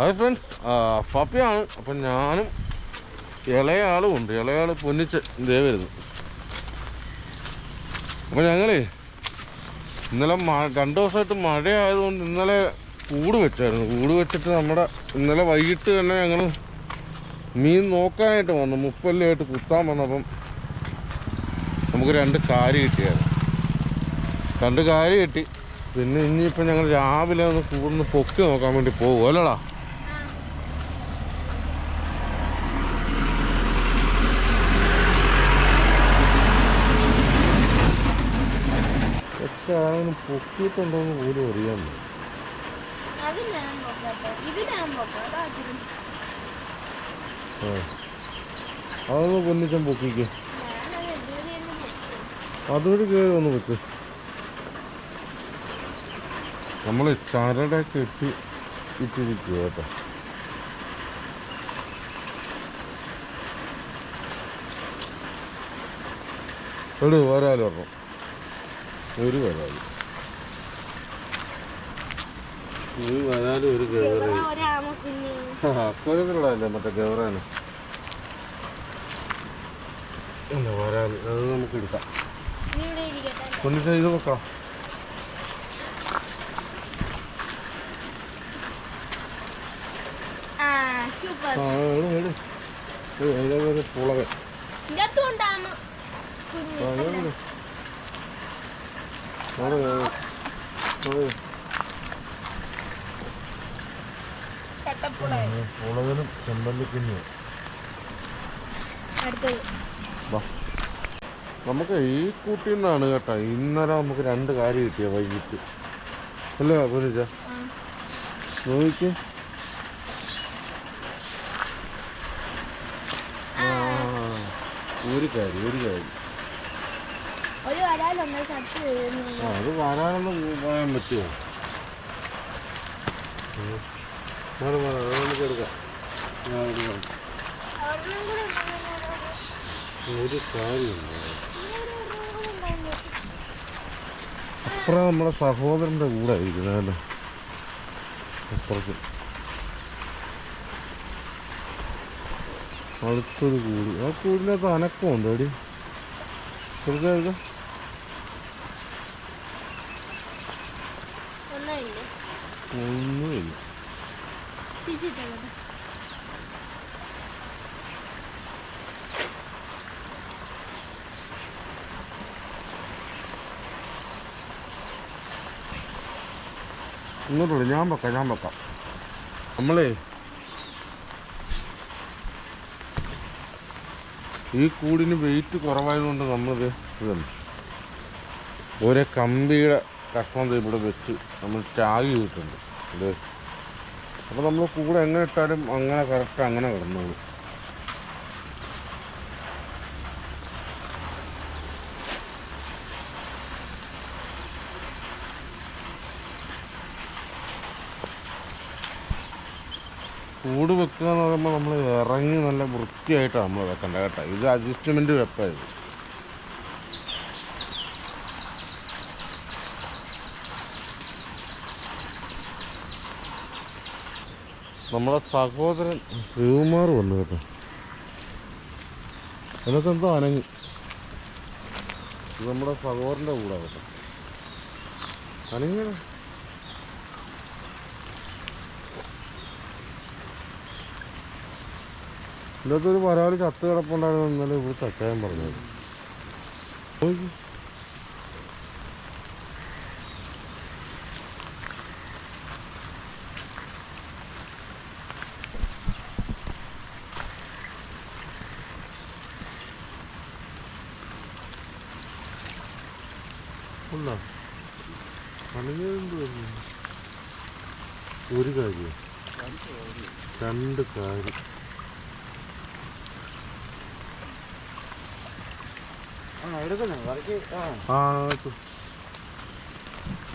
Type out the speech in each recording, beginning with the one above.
Hi friends പപ്പയാണ്. അപ്പം ഞാനും ഇളയാളും ഉണ്ട് ഇളയാൾ പൊന്നിച്ച് ഇതേ വരുന്നു അപ്പം ഞങ്ങളേ ഇന്നലെ മഴ രണ്ട് ദിവസമായിട്ട് മഴയായതുകൊണ്ട് ഇന്നലെ കൂട് വെച്ചായിരുന്നു. കൂട് വെച്ചിട്ട് നമ്മുടെ ഇന്നലെ വൈകിട്ട് തന്നെ ഞങ്ങൾ മീൻ നോക്കാനായിട്ട് വന്നു. മുപ്പല്ലായിട്ട് കുത്താൻ വന്നപ്പം നമുക്ക് രണ്ട് കാരി കിട്ടിയായിരുന്നു. രണ്ട് കാരി കിട്ടി. പിന്നെ ഇനിയിപ്പോൾ ഞങ്ങൾ രാവിലെ ഒന്ന് കൂടുന്ന് പൊക്കി നോക്കാൻ വേണ്ടി പോകും ആണെങ്കിലും പൊക്കിയിട്ടുണ്ടോന്ന് പോലും. ആ. അതൊന്ന് പൊന്നിച്ചൻ പൊക്കിക്ക്. അതൊരു കയറി ഒന്ന് വെക്ക് നമ്മൾ ചരട കെട്ടി ഇട്ടിരിക്കുക കേട്ടോ. എടു വരാലോ പറഞ്ഞു ഒരു വരാൽ ഒരു വരാൽ ഒരു ഗവറയും. അക്കോലത്തിലുള്ളതല്ലേ മറ്റേ ഗവറാണ് അല്ല വരാൽ അത് നമുക്ക് എടുക്കാം. നീ ഇവിടെ ഇരിക്കട്ടെ. കൊണ്ടിട്ട് ഇത് വെക്കാം. ആ, super. പുളകനും ചെമ്പല്ലിക്കുഞ്ഞും. നമുക്ക് ഈ കൂട്ടിൽ നിന്നാണ് കേട്ടോ. ഇന്നലെ നമുക്ക് രണ്ട് കാര്യം കിട്ടിയ വൈകിട്ട്. അല്ലേ ആ. ആ, ഒരു കാര്യം ഒരു കാര്യം ഒരു വരാലുണ്ട് ചത്ത് വീഴുന്നു. ആ അത് വരാനൊന്നും പോകാൻ പറ്റുമോ. ഒരു. അപ്പുറം നമ്മുടെ സഹോദരന്റെ കൂടെ ഇരിക്കുന്നതല്ലേ അപ്പുറത്ത്. അടുത്തൊരു കൂട്. ആ കൂടിനകത്ത് അനക്കമുണ്ട് അടി എടുക്കാം. ഇങ്ങോട്ടുള്ളൂ ഞാൻ വെക്കാം ഞാൻ വെക്കാം. നമ്മളേ ഈ കൂടിന് വെയിറ്റ് കുറവായതുകൊണ്ട് നമ്മളിത് ഇതാണ്. ഒരേ കമ്പിയുടെ കഷ്ണം ഇവിടെ വെച്ച് നമ്മൾ ടാഗ് ചെയ്തിട്ടുണ്ട്. ഇത്. അപ്പോൾ നമ്മൾ കൂടെ എങ്ങനെ ഇട്ടാലും അങ്ങനെ കറക്റ്റ് അങ്ങനെ കിടന്നോളൂ. കൂട് വെക്കുക എന്ന് പറയുമ്പോൾ നമ്മൾ ഇറങ്ങി നല്ല വൃത്തിയായിട്ടാണ് നമ്മൾ വെക്കേണ്ടത് കേട്ടോ. ഇത് അഡ്ജസ്റ്റ്മെന്റ് വെപ്പായത് നമ്മുടെ സഹോദരൻ ശിവകുമാർ വന്നു കേട്ടോ. എന്നൊക്കെ എന്തോ അനങ്ങി. ഇത് നമ്മുടെ സഹോദരന്റെ കൂടെ കേട്ടോ. അനങ്ങിയാണ് ഇതിനകത്ത് ഒരു പരാതി ചത്ത് കിടപ്പുണ്ടായിരുന്നു ഇന്നലെ ഇവിടെ തച്ചായം പറഞ്ഞത്. ഒരു കാര്യം. രണ്ട് കാര്യം.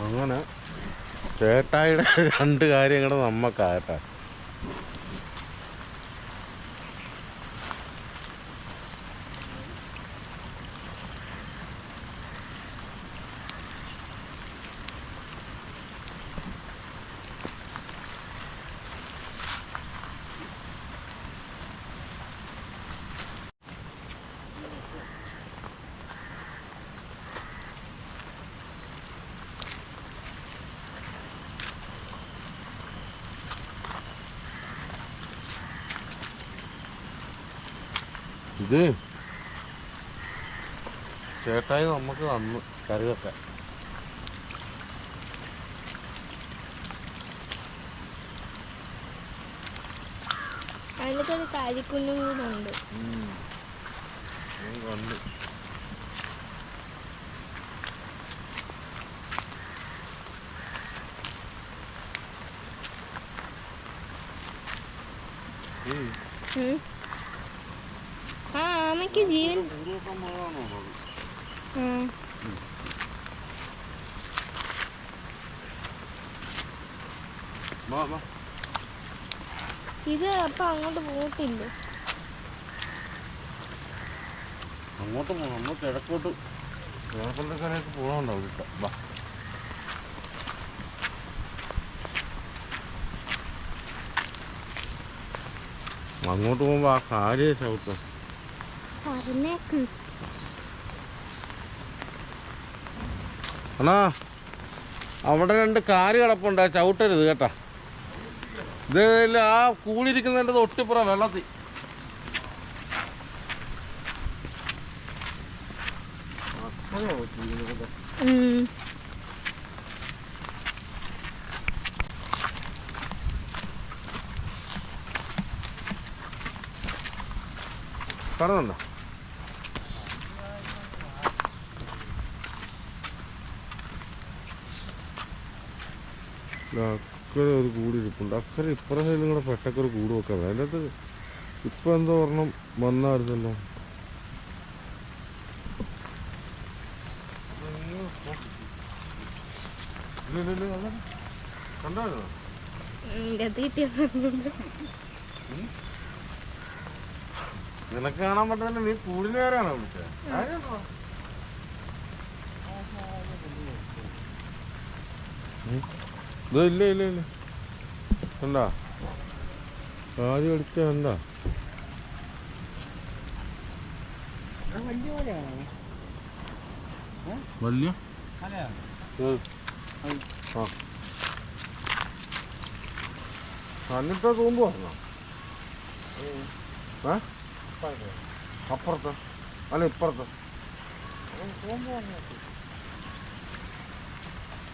അങ്ങനെ ചേട്ടായിയുടെ രണ്ട് കാര്യങ്ങൾ നമ്മക്കാട്ടാ ഇത്. ചേട്ടായി നമുക്ക് തന്നു കറി വെക്കാൻ അതിനൊരു കാരിക്കുഞ്ഞും കൂടെ ഉണ്ട്. ഞാൻ കണ്ടു ഉം. ആമയ്ക്ക് ജീവൻ. ഇത് അപ്പൊ അങ്ങോട്ട് പോകത്തില്ല? അങ്ങോട്ട് പോകണം നമ്മൾ കിഴക്കോട്ട് കിഴക്കൊണ്ടക്കരയൊക്കെ പോകണമുണ്ടോ ഇവിടെ വാ. അങ്ങോട്ട് പോകുമ്പോൾ ആ കാര്യം ചവിട്ട. പറഞ്ഞേക്ക് അണ്ണാ അവിടെ രണ്ട് കാൽ കിടപ്പുണ്ട്. ആ ചവിട്ടരുത് കേട്ടാ. ഇത് ആ കൂടിയിരിക്കുന്നതിന്റെ തൊട്ടിപ്പുറ വെള്ളത്തിൽ. പറഞ്ഞോ. കാണുന്നുണ്ടോ അക്കരെ ഒരു കൂടി ഇരിപ്പുണ്ട്. അക്കരെ ഇപ്പുറ സൈഡിലും കൂടെ പെട്ടക്കൊരു കൂട് വെക്കാൻ അതിന്റെ അകത്ത് ഇപ്പം എന്തോ ഒരെണ്ണം വന്നായിരുന്നല്ലോ. നിനക്ക് കാണാൻ പറ്റില്ല നീ കൂടിന് പേരാണോ വിളിച്ചത്? ഇത് ഇല്ല ഇല്ല ഇല്ല. എന്താ ആദ്യം അടിച്ച എന്താ വലിയ. ആ. പറഞ്ഞോ ഏ. അപ്പുറത്ത്. അല്ല ഇപ്പുറത്ത്.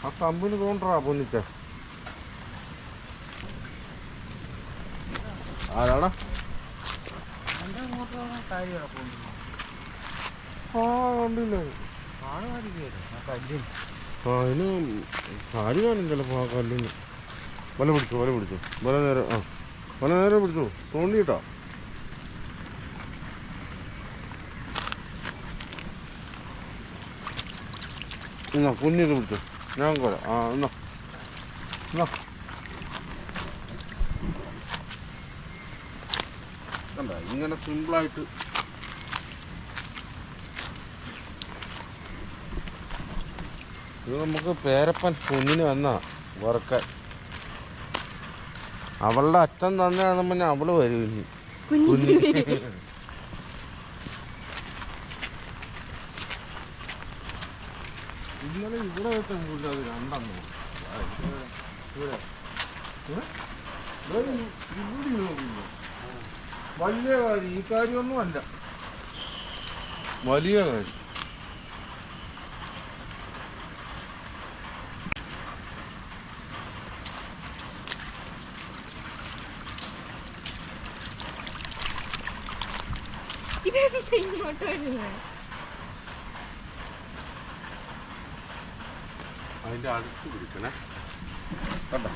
ആ കമ്പിന് തോണ്ടറാ പൊന്നിച്ച. ആരാടാ ആ കണ്ടില്ല? ആ അതിന് കാര്യം കാണും ചിലപ്പോ ആ കല്ലിന്. വല പിടിച്ചു വല പിടിച്ചു. വല നേരെ ആ. വല നേരെ പിടിച്ചു. തോണ്ടിയിട്ടാ എന്നാ കുഞ്ഞിത് പിടിച്ചു. ഞാൻ കൊല ആ എന്നാ. എന്നാ കണ്ട ഇങ്ങനെ സിമ്പിളായിട്ട് ഇത് നമുക്ക് പേരപ്പൻ കുഞ്ഞിന് വന്ന വറുക്കാൻ. അവളുടെ അച്ഛൻ തന്നെയാണെന്ന് പറഞ്ഞാൽ അവൾ വരും കുഞ്ഞി ഇന്നലെ ഇവിടെ വെച്ച അത് രണ്ടെണ്ണോ ഇവിടെ ഇവിടെ? ഇവിടെ നോക്കിയില്ലേ? വലിയ കാര്യം ഈ കാര്യമൊന്നുമല്ല. വലിയ കാര്യം. ഇതെന്താ ഇങ്ങോട്ട് വരുന്നത് അതിന്റെ അടുത്ത് പിടിക്കണേ. കണ്ട?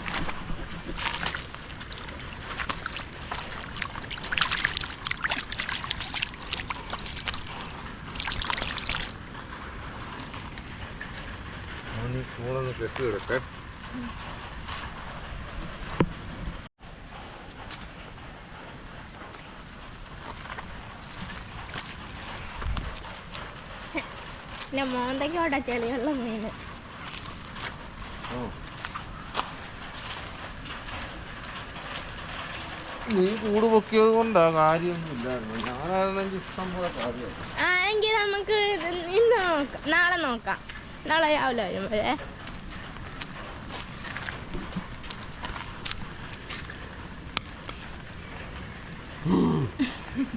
കൂടെ കെട്ടിയെടുക്കേ പിന്നെ മോന്തയ്ക്കോട്ടെ ചെളിയുള്ള മീന് നീ കൂട് പൊക്കിയത് കൊണ്ടാ കാര്യമൊന്നും ഇല്ലായിരുന്നു ഞാനായിരുന്നെങ്കിൽ ഇഷ്ടം പോലെ കാര്യമാണ് ആ എങ്കിൽ നമുക്ക് ഇന്ന് നോക്കാം. നാളെ നോക്കാം. നാളെ രാവിലെ വരുമ്പോഴേ.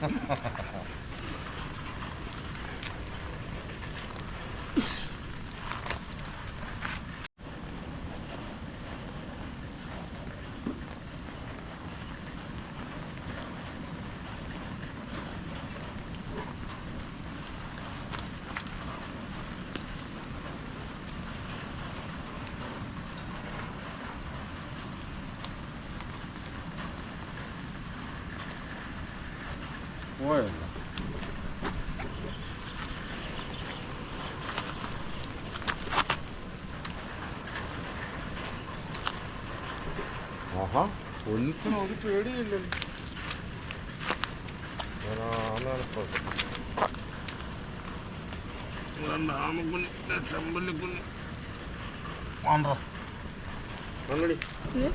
ハハハハ。പോയല്ല ആഹാ. ഒന്നിനും ഒരു പേടിയില്ലല്ലോ. ചെമ്പല്ലിക്കുഞ്ഞ്. വേണ്ട? അങ്ങടി ഉം.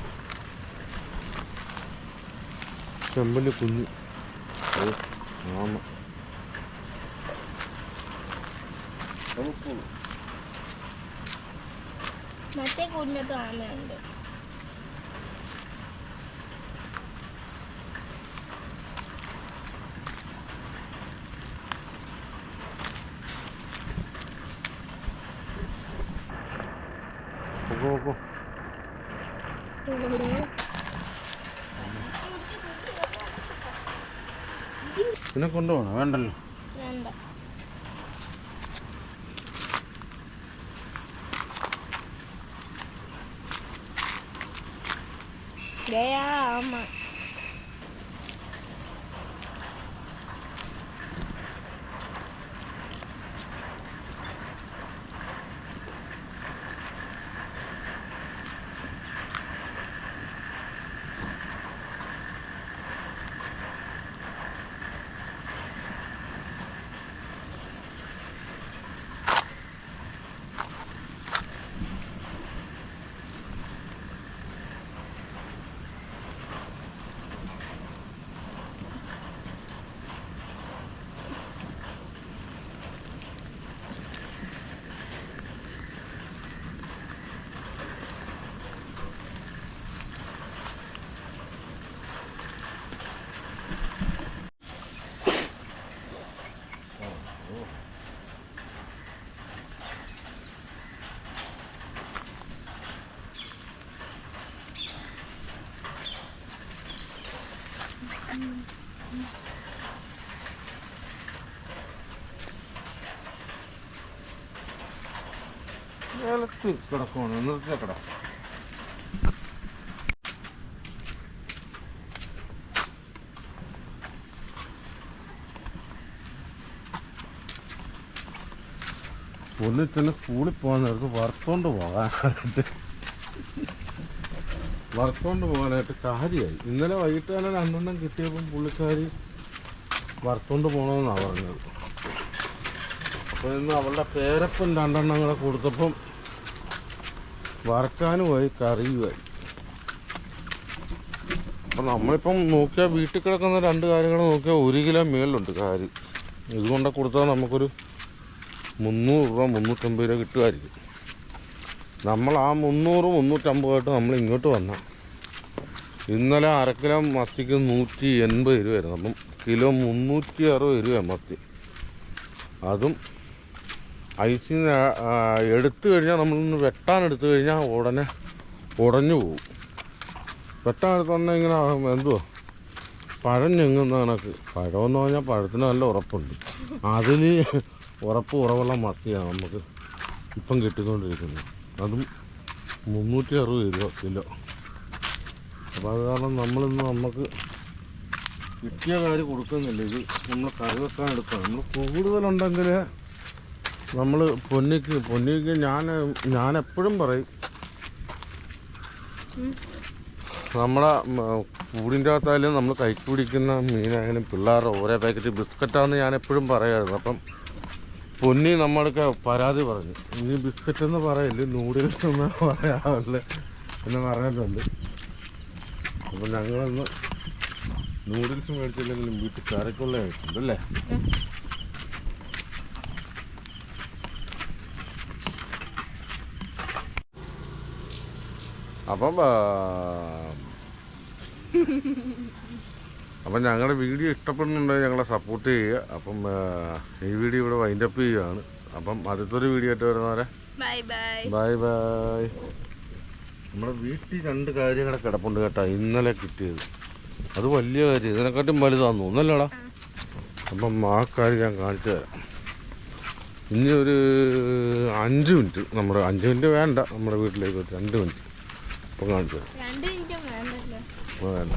ചെമ്പല്ലി കുഞ്ഞ് ഓ, ആമ നമുക്കുള്ളൂ മറ്റേ കുഞ്ഞത്ത് ആമയുണ്ട് പൊക്കോ പൊക്കോ പിന്നെ കൊണ്ടുപോകണം? വേണ്ടല്ലോ. വേണ്ട. നിലത്ത് കിടക്കുവാണ് നിർത്തി കിട തന്നെ സ്കൂളിൽ പോകാൻ നേരത്ത് വറുത്തോണ്ട് പോകാനായിട്ട്. വറുത്തോണ്ട് പോകാനായിട്ട് കാര്യമായി ഇന്നലെ വൈകിട്ട് തന്നെ രണ്ടെണ്ണം കിട്ടിയപ്പം പുള്ളിക്കാരി വറുത്തോണ്ട് പോകണമെന്നാണ് പറഞ്ഞത്. അപ്പോൾ ഇന്ന് അവളുടെ പേരപ്പൻ രണ്ടെണ്ണം കൂടെ കൊടുത്തപ്പം വറക്കാനുമായി കറിയുമായി അപ്പം നമ്മളിപ്പം നോക്കിയാൽ വീട്ടിൽ കിടക്കുന്ന രണ്ട് കാര്യങ്ങൾ നോക്കിയാൽ ഒരു കിലോ മേളിലുണ്ട് കാരി ഇതുകൊണ്ട് കൊടുത്താൽ നമുക്കൊരു മുന്നൂറ് രൂപ മുന്നൂറ്റമ്പത് രൂപ കിട്ടുമായിരിക്കും. നമ്മൾ ആ മുന്നൂറ് മുന്നൂറ്റമ്പതായിട്ട് നമ്മൾ ഇങ്ങോട്ട് വന്ന. ഇന്നലെ അര കിലോ മത്തിക്ക് നൂറ്റി എൺപത് രൂപയായിരുന്നു. അപ്പം കിലോ മുന്നൂറ്റി അറുപത് രൂപയാണ് മത്തി. അതും ഐസിൽ നിന്ന് എടുത്തു കഴിഞ്ഞാൽ നമ്മളൊന്ന് വെട്ടാൻ എടുത്തു കഴിഞ്ഞാൽ ഉടനെ ഉടഞ്ഞു പോകും വെട്ടാൻ എടുത്തോണ്ടെങ്കിൽ ഇങ്ങനെ എന്തുവാ? പഴം ഞെങ്ങുന്ന കണക്ക് പഴമെന്ന് പറഞ്ഞാൽ പഴത്തിന് നല്ല ഉറപ്പുണ്ട്. അതിൽ ഉറപ്പ് കുറവുള്ള മത്തിയാണ് നമുക്ക് ഇപ്പം കിട്ടിക്കൊണ്ടിരിക്കുന്നത്. അതും മുന്നൂറ്റി അറുപത് രൂപ കിലോ. അപ്പോൾ അത് കാരണം നമ്മളിന്ന് നമുക്ക് കിട്ടിയ കാര്യം കൊടുക്കുന്നില്ല. ഇത് നമ്മൾ കറി വെക്കാൻ എടുക്കുക നമ്മൾ കൂടുതലുണ്ടെങ്കിൽ നമ്മൾ പൊന്നിക്ക് പൊന്നിക്ക് ഞാൻ ഞാൻ എപ്പോഴും പറയും നമ്മളെ കൂടിന്റെ അകത്തായാലും നമ്മൾ കൈക്ക് പിടിക്കുന്ന മീനായാലും പിള്ളേരുടെ ഓരോ പാക്കറ്റ് ബിസ്ക്കറ്റാണെന്ന് ഞാൻ എപ്പോഴും പറയായിരുന്നു. അപ്പം പൊന്നി നമ്മൾക്ക് പരാതി പറഞ്ഞു. ഇനി ബിസ്ക്കറ്റ് എന്ന് പറയില്ല? നൂഡിൽസ് എന്ന് പറയാറില്ല. എന്ന് പറഞ്ഞിട്ടുണ്ട്. അപ്പം ഞങ്ങളൊന്ന് നൂഡിൽസ് മേടിച്ചില്ലെങ്കിലും വീട്ടിൽ കറിക്കുള്ള കഴിച്ചിട്ടുണ്ട് അല്ലേ അപ്പം അപ്പം ഞങ്ങളുടെ വീഡിയോ ഇഷ്ടപ്പെടുന്നുണ്ടെങ്കിൽ ഞങ്ങളെ സപ്പോർട്ട് ചെയ്യുക. അപ്പം ഈ വീഡിയോ ഇവിടെ വൈൻഡപ്പ് ചെയ്യുകയാണ്. അപ്പം അടുത്തൊരു വീഡിയോ ആയിട്ട് വരുന്നവരെ. ബൈ ബൈ ബൈ ബൈ നമ്മുടെ വീട്ടിൽ രണ്ട് കാര്യങ്ങളെ കിടപ്പുണ്ട് കേട്ടോ ഇന്നലെ കിട്ടിയത്. അത് വലിയ കാര്യം ഇതിനെക്കാട്ടും വലുതാന്ന് തോന്നുന്നല്ലോടാ. അപ്പം ആ കാര്യം ഞാൻ കാണിച്ചു തരാം. ഇനി ഒരു അഞ്ച് മിനിറ്റ് നമ്മുടെ അഞ്ച് മിനിറ്റ് വേണ്ട നമ്മുടെ വീട്ടിലേക്ക് ഒരു രണ്ട് മിനിറ്റ്. അപ്പം കാണിച്ചു? വേണ്ട.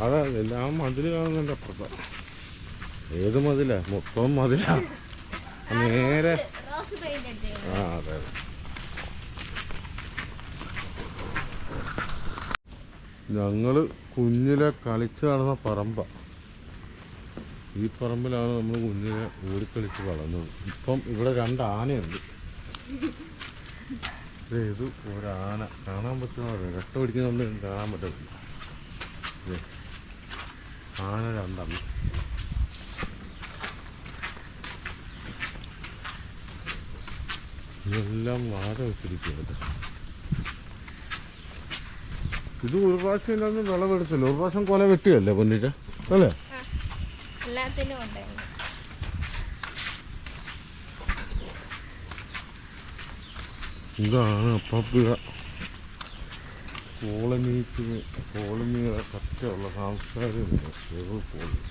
അതാ എല്ലാ മതിൽ കാണുന്നുണ്ട് അപ്പുറത്ത്. ഏത് മതിലാ? മൊത്തം മതിലാ. നേരെ. ആ അതെ അതെ. ഞങ്ങൾ കുഞ്ഞിലെ കളിച്ച് നടന്ന പറമ്പ. ഈ പറമ്പിലാണ് നമ്മൾ കുഞ്ഞിലെ ഓടിക്കളിച്ച് വളർന്നത്. ഇപ്പം ഇവിടെ രണ്ട് ആനയുണ്ട്. ഇത് ഒരാന. കാണാൻ പറ്റുന്ന രക്തം പിടിക്കുന്നുണ്ട് കാണാൻ പറ്റത്തില്ല. ആന രണ്ടാണ് ഇതെല്ലാം വാഴ വെച്ചിരിക്കുന്നത്. ഇത് ഒരു പ്രാവശ്യം ഇല്ലാന്ന് വിളവെടുത്തില്ല. ഒരു പ്രാവശ്യം കൊല വെട്ടിയല്ലേ പൊന്നിച്ച? അല്ലേ? എല്ലാത്തിനും ഉണ്ടായിരുന്നു. ഇതാണ് അപ്പുഴ കോളനീറ്റിന് കോളനിയുടെ പറ്റുള്ള സാംസ്കാരിക കോളനി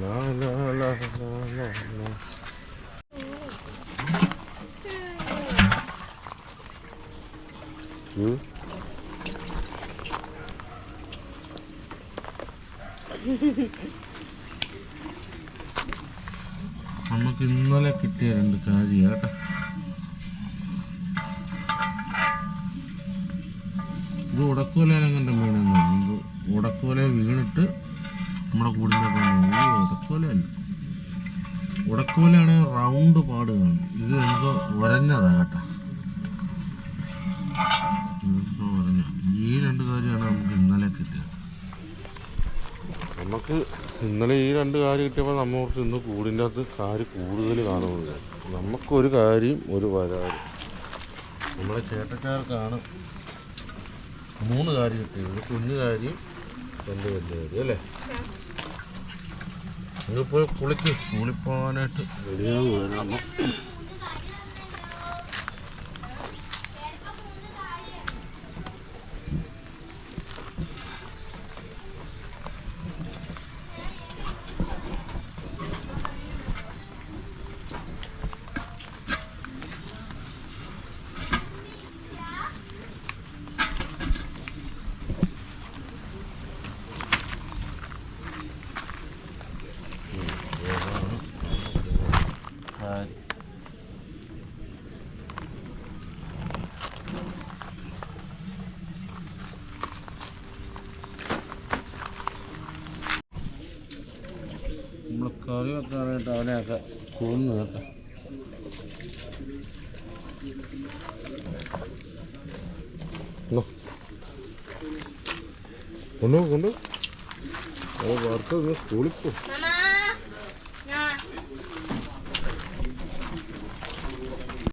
ലാ രണ്ട് കാര്യ ഇത് ഉടക്കോലയിലും കണ്ട മീനൊന്നും നമുക്ക് ഉടക്കോല വീണിട്ട് നമ്മുടെ കൂടിന്റെ ഈ ഉടക്കോലാണ് റൗണ്ട് പാട് കാണും ഇത് എന്തോ ഉരഞ്ഞതാ കേട്ടോ. ഈ രണ്ട് കാര്യമാണ് നമുക്ക് ഇന്നലെ കിട്ടിയത്. നമുക്ക് ഇന്നലെ ഈ രണ്ട് കാര്യം കിട്ടിയപ്പോൾ കുറച്ച് ഇന്ന് കൂടിന്റെ അകത്ത് കാര് കൂടുതൽ കാണുന്നത് നമുക്കൊരു കാര്യം ഒരു വരാറ്. നമ്മളെ ചേട്ടക്കാർക്കാണ് മൂന്ന് കാര്യം കിട്ടിയത്. കുഞ്ഞു കാര്യം രണ്ട് വലിയ കാര്യം അല്ലേ? നിങ്ങളിപ്പോൾ കുളിക്ക് കുളിപ്പോവാനായിട്ട് പോകാനായിട്ട് റെഡിയാകുകയാണ് നമ്മൾ കറി വെക്കാനായിട്ട് അവനെയൊക്കെ കൊന്നു കേട്ടോ. കൊണ്ടു കൊണ്ടു. അത് വറുത്ത് സ്കൂളിൽ പോകും